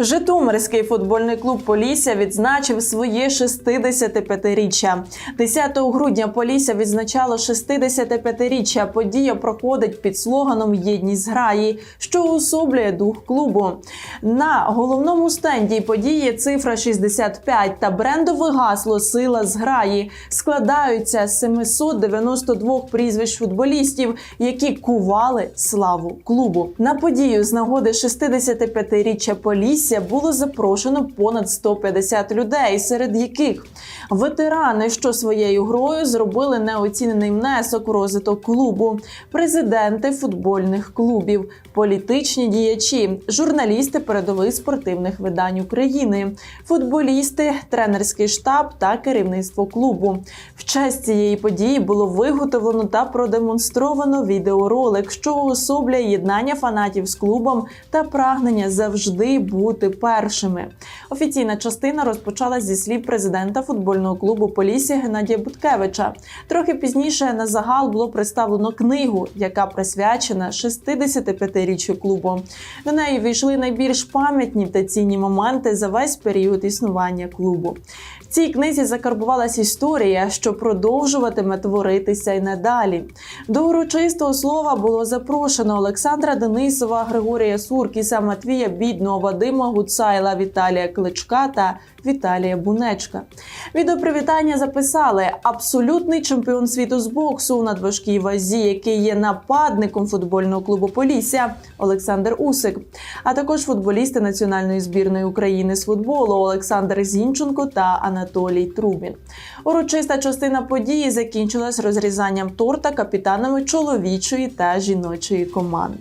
Житомирський футбольний клуб Полісся відзначив своє 65-річчя. 10 грудня Полісся відзначало 65-річчя. Подія проходить під слоганом Єдність зграї, що уособлює дух клубу. На головному стенді події цифра 65 та брендове гасло Сила зграї складаються з 792 прізвищ футболістів, які кували славу клубу. На подію з нагоди 65-річчя Полісся було запрошено понад 150 людей, серед яких ветерани, що своєю грою зробили неоцінений внесок у розвиток клубу, президенти футбольних клубів, політичні діячі, журналісти передових спортивних видань України, футболісти, тренерський штаб та керівництво клубу. В честь цієї події було виготовлено та продемонстровано відеоролик, що уособлює єднання фанатів з клубом та прагнення завжди бути першими. Офіційна частина розпочалась зі слів президента футбольного клубу Полісся Геннадія Буткевича. Трохи пізніше на загал було представлено книгу, яка присвячена 65-річчю клубу. До неї війшли найбільш пам'ятні та цінні моменти за весь період існування клубу. В цій книзі закарбувалась історія, що продовжуватиме творитися й надалі. До урочистого слова було запрошено Олександра Денисова, Григорія Суркіса, Матвія Бідного, Вадима Гуцайла, Віталія Кличка та Віталія Бунечка. Відеопривітання записали абсолютний чемпіон світу з боксу у надважкій вазі, який є нападником футбольного клубу Полісся Олександр Усик, а також футболісти національної збірної України з футболу Олександр Зінченко та Анатолій Трубін. Урочиста частина події закінчилась розрізанням торта капітанами чоловічої та жіночої команд.